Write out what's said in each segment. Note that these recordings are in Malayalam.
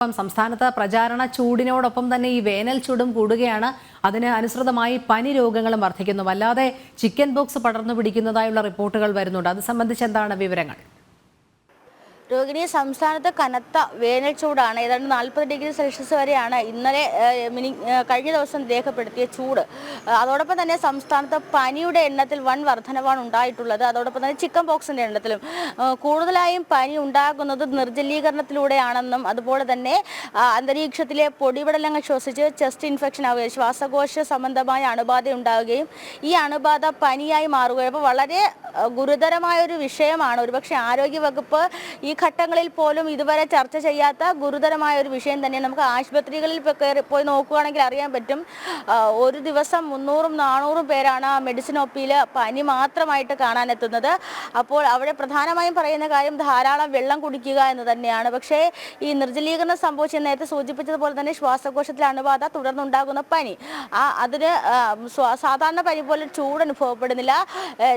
ഇപ്പം സംസ്ഥാനത്ത് പ്രചാരണ ചൂടിനോടൊപ്പം തന്നെ ഈ വേനൽ ചൂടും കൂടുകയാണ്. അതിന് അനുസൃതമായി പനി രോഗങ്ങളും വർദ്ധിക്കുന്നു. അല്ലാതെ ചിക്കൻ ബോക്സ് പടർന്നു പിടിക്കുന്നതായുള്ള റിപ്പോർട്ടുകൾ വരുന്നുണ്ട്. അത് സംബന്ധിച്ച് എന്താണ് വിവരങ്ങൾ? രോഹിണി സംസ്ഥാനത്ത് കനത്ത വേനൽ ചൂടാണ്. ഏതാണ്ട് നാൽപ്പത് ഡിഗ്രി സെൽഷ്യസ് വരെയാണ് ഇന്നലെ മിനി കഴിഞ്ഞ ദിവസം രേഖപ്പെടുത്തിയ ചൂട്. അതോടൊപ്പം തന്നെ സംസ്ഥാനത്ത് പനിയുടെ എണ്ണത്തിൽ വൻ വർധനവാണ് ഉണ്ടായിട്ടുള്ളത്. അതോടൊപ്പം തന്നെ ചിക്കൻ ബോക്സിന്റെ എണ്ണത്തിലും കൂടുതലായും പനി ഉണ്ടാകുന്നത് നിർജലീകരണത്തിലൂടെയാണെന്നും അതുപോലെ തന്നെ അന്തരീക്ഷത്തിലെ പൊടിപടലങ്ങൾ ശ്വസിച്ച് ചെസ്റ്റ് ഇൻഫെക്ഷൻ ആവുകയും ശ്വാസകോശ സംബന്ധമായ അണുബാധ ഉണ്ടാവുകയും ഈ അണുബാധ പനിയായി മാറുകയും. അപ്പോൾ വളരെ ഗുരുതരമായ ഒരു വിഷയമാണ്. ഒരുപക്ഷെ ആരോഗ്യവകുപ്പ് ഈ ഘട്ടങ്ങളിൽ പോലും ഇതുവരെ ചർച്ച ചെയ്യാത്ത ഗുരുതരമായ ഒരു വിഷയം തന്നെ നമുക്ക് ആശുപത്രികളിൽ പോയി നോക്കുകയാണെങ്കിൽ അറിയാൻ പറ്റും. ഒരു ദിവസം മുന്നൂറും നാനൂറും പേരാണ് മെഡിസിൻ ഒപ്പിയിൽ പനി മാത്രമായിട്ട് കാണാനെത്തുന്നത്. അപ്പോൾ അവിടെ പ്രധാനമായും പറയുന്ന കാര്യം ധാരാളം വെള്ളം കുടിക്കുക എന്ന് തന്നെയാണ്. പക്ഷേ ഈ നിർജലീകരണം സംഭവിച്ച നേരത്തെ സൂചിപ്പിച്ചതുപോലെ തന്നെ ശ്വാസകോശത്തിലെ അണുബാധ തുടർന്നുണ്ടാകുന്ന പനി. ആ അതിന് സാധാരണ പനി പോലെ ചൂട് അനുഭവപ്പെടുന്നില്ല.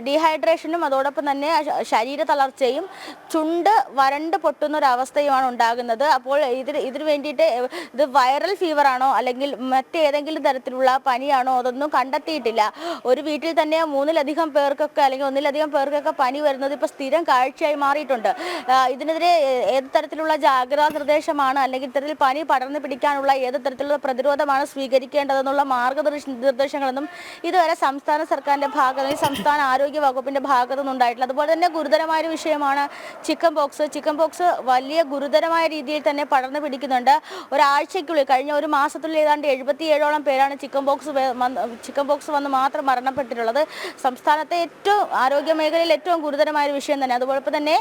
ഡീഹൈഡ്രേഷനും അതോടൊപ്പം തന്നെ ശരീര തളർച്ചയും ചുണ്ട് വരണ്ട് പൊട്ടുന്ന ഒരു അവസ്ഥയുമാണ് ഉണ്ടാകുന്നത്. അപ്പോൾ ഇതിന് ഇതിനു വേണ്ടിയിട്ട് ഇത് വൈറൽ ഫീവർ ആണോ അല്ലെങ്കിൽ മറ്റേതെങ്കിലും തരത്തിലുള്ള പനിയാണോ അതൊന്നും കണ്ടെത്തിയിട്ടില്ല. ഒരു വീട്ടിൽ തന്നെ മൂന്നിലധികം പേർക്കൊക്കെ അല്ലെങ്കിൽ ഒന്നിലധികം പേർക്കൊക്കെ പനി വരുന്നത് ഇപ്പോൾ സ്ഥിരം കാഴ്ചയായി മാറിയിട്ടുണ്ട്. ഇതിനെതിരെ ഏത് തരത്തിലുള്ള ജാഗ്രതാ നിർദ്ദേശമാണ് അല്ലെങ്കിൽ ഇത്തരത്തിൽ പനി പടർന്നു പിടിക്കാനുള്ള ഏത് തരത്തിലുള്ള പ്രതിരോധമാണ് സ്വീകരിക്കേണ്ടതെന്നുള്ള മാർഗനിർദ്ദേശ നിർദ്ദേശങ്ങളൊന്നും ഇതുവരെ സംസ്ഥാന സർക്കാരിന്റെ ഭാഗത്ത് സംസ്ഥാന ആരോഗ്യ വകുപ്പിന്റെ ഭാഗത്തുനിന്നുണ്ടായിട്ടില്ല അതുപോലെ തന്നെ ഗുരുതരമായ ഒരു വിഷയമാണ് ചിക്കൻ പോക്സ് ചിക്കൻ പോക്സ് വലിയ ഗുരുതരമായ രീതിയിൽ തന്നെ പടർന്നു പിടിക്കുന്നുണ്ട്. ഒരാഴ്ചയ്ക്കുള്ളിൽ കഴിഞ്ഞ ഒരു മാസത്തിനുള്ളിൽ ഏതാണ്ട് എഴുപത്തിയേഴോളം പേരാണ് ചിക്കൻ പോക്സ് ചിക്കൻ പോക്സ് വന്ന് മാത്രം മരണപ്പെട്ടിട്ടുള്ളത്. സംസ്ഥാനത്തെ ഏറ്റവും ആരോഗ്യ മേഖലയിൽ ഏറ്റവും ഗുരുതരമായ ഒരു വിഷയം തന്നെ. അതുപോലെ തന്നെ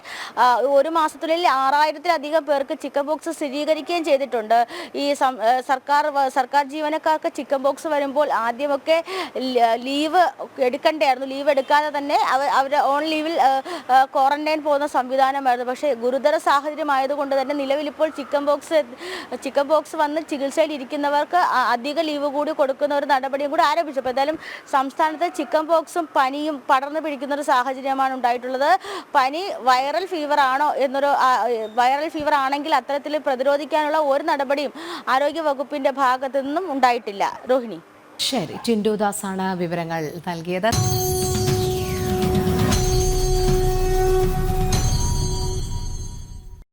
ഒരു മാസത്തിനുള്ളിൽ ആറായിരത്തിലധികം പേർക്ക് ചിക്കൻ പോക്സ് സ്ഥിരീകരിക്കുകയും ചെയ്തിട്ടുണ്ട്. ഈ സർക്കാർ സർക്കാർ ജീവനക്കാർക്ക് ചിക്കൻ പോക്സ് വരുമ്പോൾ ആദ്യമൊക്കെ ലീവ് എടുക്കണ്ടായിരുന്നു ലീവ് എടുക്കാതെ തന്നെ അവർ അവർ ഓൺ ലീവിൽ ക്വാറന്റൈൻ പോകുന്ന സംവിധാനമായിരുന്നു. പക്ഷേ ഗുരുതര സാഹചര്യമായതുകൊണ്ട് തന്നെ നിലവിലിപ്പോൾ ചിക്കൻ ബോക്സ് ചിക്കൻ ബോക്സ് വന്ന് ചികിത്സയിൽ ഇരിക്കുന്നവർക്ക് അധിക ലീവ് കൂടി കൊടുക്കുന്ന ഒരു നടപടിയും കൂടി ആരംഭിച്ചു. എന്തായാലും സംസ്ഥാനത്ത് ചിക്കൻ ബോക്സും പനിയും പടർന്നു പിടിക്കുന്ന ഒരു സാഹചര്യമാണ് ഉണ്ടായിട്ടുള്ളത്. പനി വൈറൽ ഫീവർ ആണോ എന്നൊരു വൈറൽ ഫീവർ ആണെങ്കിൽ അത്തരത്തിൽ പ്രതിരോധിക്കാനുള്ള ഒരു നടപടിയും ആരോഗ്യ വകുപ്പിന്റെ ഭാഗത്തു നിന്നും ഉണ്ടായിട്ടില്ല. രോഹിണി. ശരി ടിൻഡുദാസ് ആണ് വിവരങ്ങൾ നൽകിയത്.